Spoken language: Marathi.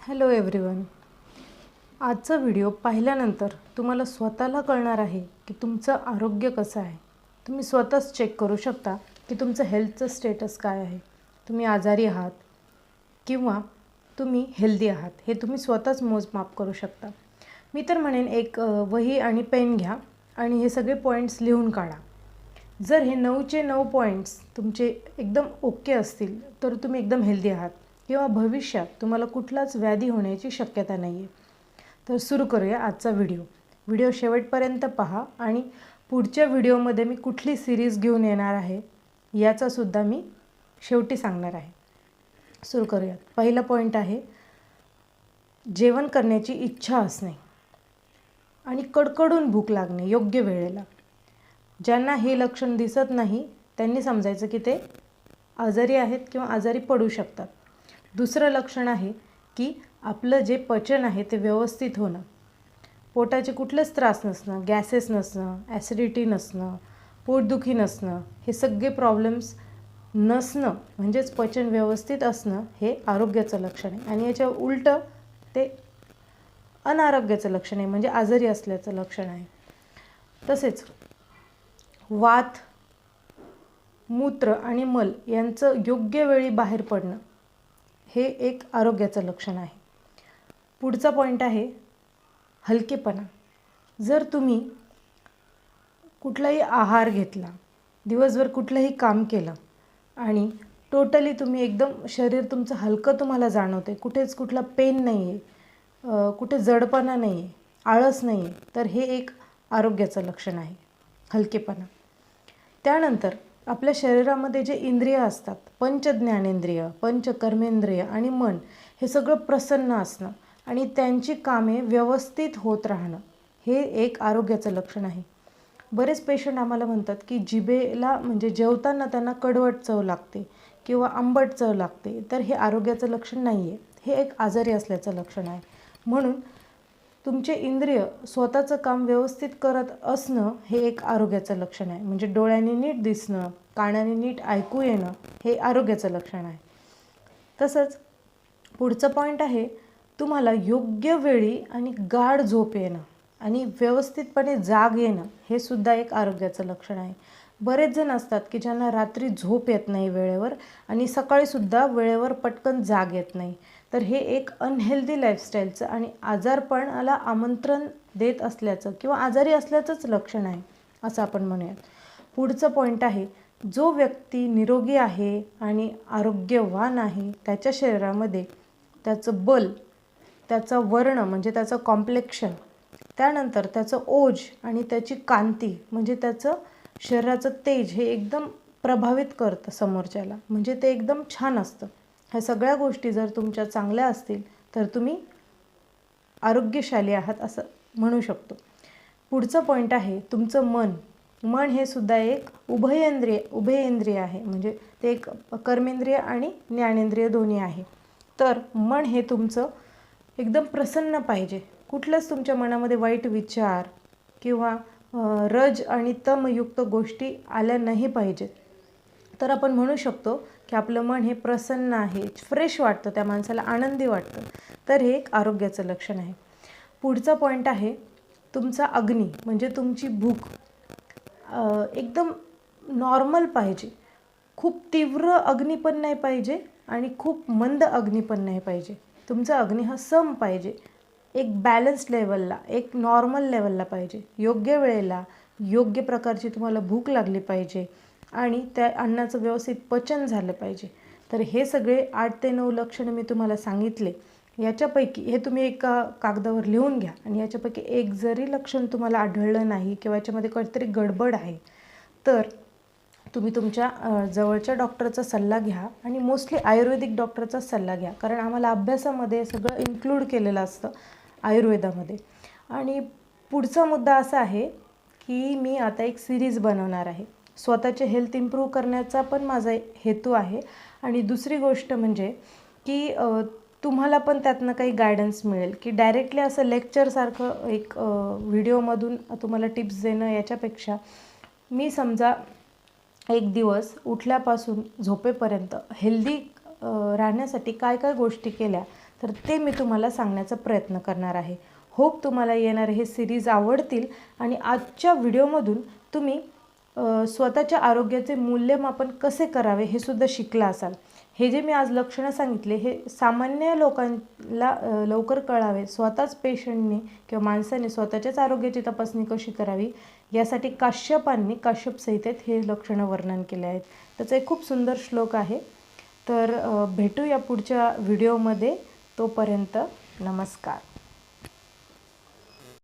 हॅलो एव्हरीवन आजचा व्हिडिओ पाहिल्यानंतर तुम्हाला स्वतःला कळणार आहे की तुमचं आरोग्य कसं आहे. तुम्ही स्वतःच चेक करू शकता की तुमचं हेल्थचं स्टेटस काय आहे. तुम्ही आजारी आहात किंवा तुम्ही हेल्दी आहात हे तुम्ही स्वतःच मोजमाप करू शकता. मी तर म्हणेन एक वही आणि पेन घ्या आणि हे सगळे पॉईंट्स लिहून काढा. जर हे नऊचे नऊ पॉईंट्स तुमचे एकदम ओके असतील तर तुम्ही एकदम हेल्दी आहात. किंवा भविष्यात तुम्हाला कुठलाच व्याधी होण्याची शक्यता नाही आहे तर सुरू करूया आजचा व्हिडिओ. व्हिडिओ शेवटपर्यंत पहा आणि पुढच्या व्हिडिओमध्ये मी कुठली सिरीज घेऊन येणार आहे याचासुद्धा मी शेवटी सांगणार आहे. सुरू करूयात पहिला पॉईंट आहे जेवण करण्याची इच्छा असणे आणि कडकडून भूक लागणे योग्य वेळेला. ज्यांना हे लक्षण दिसत नाही त्यांनी समजायचं की ते आजारी आहेत किंवा आजारी पडू शकतात. दुसरं लक्षण आहे की आपलं जे पचन आहे ते व्यवस्थित होणं. पोटाचे कुठलेच त्रास नसणं गॅसेस नसणं ॲसिडिटी नसणं पोटदुखी नसणं हे सगळे प्रॉब्लेम्स नसणं म्हणजेच पचन व्यवस्थित असणं हे आरोग्याचं लक्षण आहे. आणि याच्या उलटं ते अनारोग्याचं लक्षण आहे म्हणजे आजारी असल्याचं लक्षण आहे. तसेच वात मूत्र आणि मल यांचं योग्य वेळी बाहेर पडणं हे एक आरोग्याचं लक्षण आहे. पुढचा पॉईंट आहे हलकेपणा. जर तुम्ही कुठलाही आहार घेतला दिवसभर कुठलंही काम केलं आणि टोटली तुम्ही एकदम शरीर तुमचं हलकं तुम्हाला जाणवते कुठेच कुठला पेन नाही आहे कुठे जडपणा नाही आहे आळस नाही आहे तर हे एक आरोग्याचं लक्षण आहे हलकेपणा. त्यानंतर आपल्या शरीरामध्ये जे इंद्रिय असतात पंच ज्ञानेंद्रिय पंच कर्मेंद्रिय आणि मन हे सगळं प्रसन्न असणं आणि त्यांची कामे व्यवस्थित होत राहणं हे एक आरोग्याचं लक्षण आहे. बरेच पेशंट आम्हाला म्हणतात की जिभेला म्हणजे जेवताना त्यांना कडवट चव लागते किंवा आंबट चव लागते तर हे आरोग्याचं लक्षण नाही आहे हे एक आजारी असल्याचं लक्षण आहे. म्हणून तुमचे इंद्रिय स्वतःचं काम व्यवस्थित करत असणं हे एक आरोग्याचं लक्षण आहे. म्हणजे डोळ्यांनी नीट दिसणं कानाने नीट ऐकू येणं हे आरोग्याचं लक्षण आहे. तसंच पुढचं पॉईंट आहे तुम्हाला योग्य वेळी आणि गाढ झोप येणं आणि व्यवस्थितपणे जाग येणं हे सुद्धा एक आरोग्याचं लक्षण आहे. बरेच जण असतात की ज्यांना रात्री झोप येत नाही वेळेवर आणि सकाळीसुद्धा वेळेवर पटकन जाग येत नाही. तर हे एक अनहेल्दी लाईफस्टाईलचं आणि आजारपणाला आमंत्रण देत असल्याचं किंवा आजारी असल्याचंच लक्षण आहे असं आपण म्हणूयात. पुढचं पॉईंट आहे जो व्यक्ती निरोगी आहे आणि आरोग्यवान आहे त्याच्या शरीरामध्ये त्याचं बल त्याचा वर्ण म्हणजे त्याचं कॉम्प्लेक्शन त्यानंतर त्याचं ओज आणि त्याची कांती म्हणजे त्याचं शरीराचं तेज हे एकदम प्रभावित करतं समोरच्याला. म्हणजे ते एकदम छान असतं. ह्या सगळ्या गोष्टी जर तुमच्या चांगल्या असतील तर तुम्ही आरोग्यशाली आहात असं म्हणू शकतो. पुढचं पॉईंट आहे तुमचं मन. मन हे सुद्धा एक उभयेंद्रिय उभयेंद्रिय आहे. म्हणजे ते एक कर्मेंद्रिय आणि ज्ञानेंद्रिय दोन्ही आहे. तर मन हे तुमचं एकदम प्रसन्न पाहिजे. कुठलंच तुमच्या मनामध्ये वाईट विचार किंवा रज आणि तमयुक्त गोष्टी आल्या नाही पाहिजेत. तर आपण म्हणू शकतो की आपलं मन हे प्रसन्न आहे फ्रेश वाटतं त्या माणसाला आनंदी वाटतं. तर हे एक आरोग्याचं लक्षण आहे. पुढचा पॉईंट आहे तुमचा अग्नी म्हणजे तुमची भूक. एकदम नॉर्मल पाहिजे. खूप तीव्र अग्नी पण नाही पाहिजे आणि खूप मंद अग्नी पण नाही पाहिजे. तुमचा अग्नी हा सम पाहिजे. एक बॅलन्स्ड लेवलला एक नॉर्मल लेवलला पाहिजे. योग्य वेळेला योग्य प्रकारची तुम्हाला भूक लागली पाहिजे. आणि त्या अन्नाचं व्यवस्थित पचन झालं पाहिजे. तर हे सगळे आठ ते नऊ लक्षणं मी तुम्हाला सांगितले. याच्यापैकी हे तुम्ही एका कागदावर लिहून घ्या आणि याच्यापैकी एक जरी लक्षण तुम्हाला आढळलं नाही किंवा याच्यामध्ये काहीतरी गडबड आहे तर तुम्ही तुमच्या जवळच्या डॉक्टरचा सल्ला घ्या आणि मोस्टली आयुर्वेदिक डॉक्टरचा सल्ला घ्या. कारण आम्हाला अभ्यासामध्ये सगळं इन्क्लूड केलेलं असतं आयुर्वेदामध्ये. आणि पुढचा मुद्दा असा आहे की मी आता एक सिरीज बनवणार आहे. स्वतःचे हेल्थ इम्प्रूव्ह करण्याचा पण माझा हेतू आहे. आणि दुसरी गोष्ट म्हणजे की तुम्हाला पण त्यातनं काही गायडन्स मिळेल. की डायरेक्टली असं लेक्चरसारखं एक व्हिडिओमधून तुम्हाला टिप्स देणं याच्यापेक्षा मी समजा एक दिवस उठल्यापासून झोपेपर्यंत हेल्दी राहण्यासाठी काय काय गोष्टी केल्या तर ते मी तुम्हाला सांगण्याचा प्रयत्न करणार आहे. होप तुम्हाला येणारे हे सिरीज आवडतील आणि आजच्या व्हिडिओमधून तुम्ही स्वतःच्या आरोग्याचे मूल्यमापन कसे करावे हे सुद्धा शिकला असाल. हे जे मी आज लक्षणं सांगितले हे सामान्य लोकांना लवकर कळावे स्वतःच पेशंटने किंवा माणसाने स्वतःच्याच आरोग्याची तपासणी कशी करावी यासाठी काश्यपांनी काश्यप संहितेत हे लक्षणं वर्णन केले आहेत. त्याचा एक खूप सुंदर श्लोक आहे. तर भेटू या पुढच्या व्हिडिओमध्ये. तोपर्यंत नमस्कार.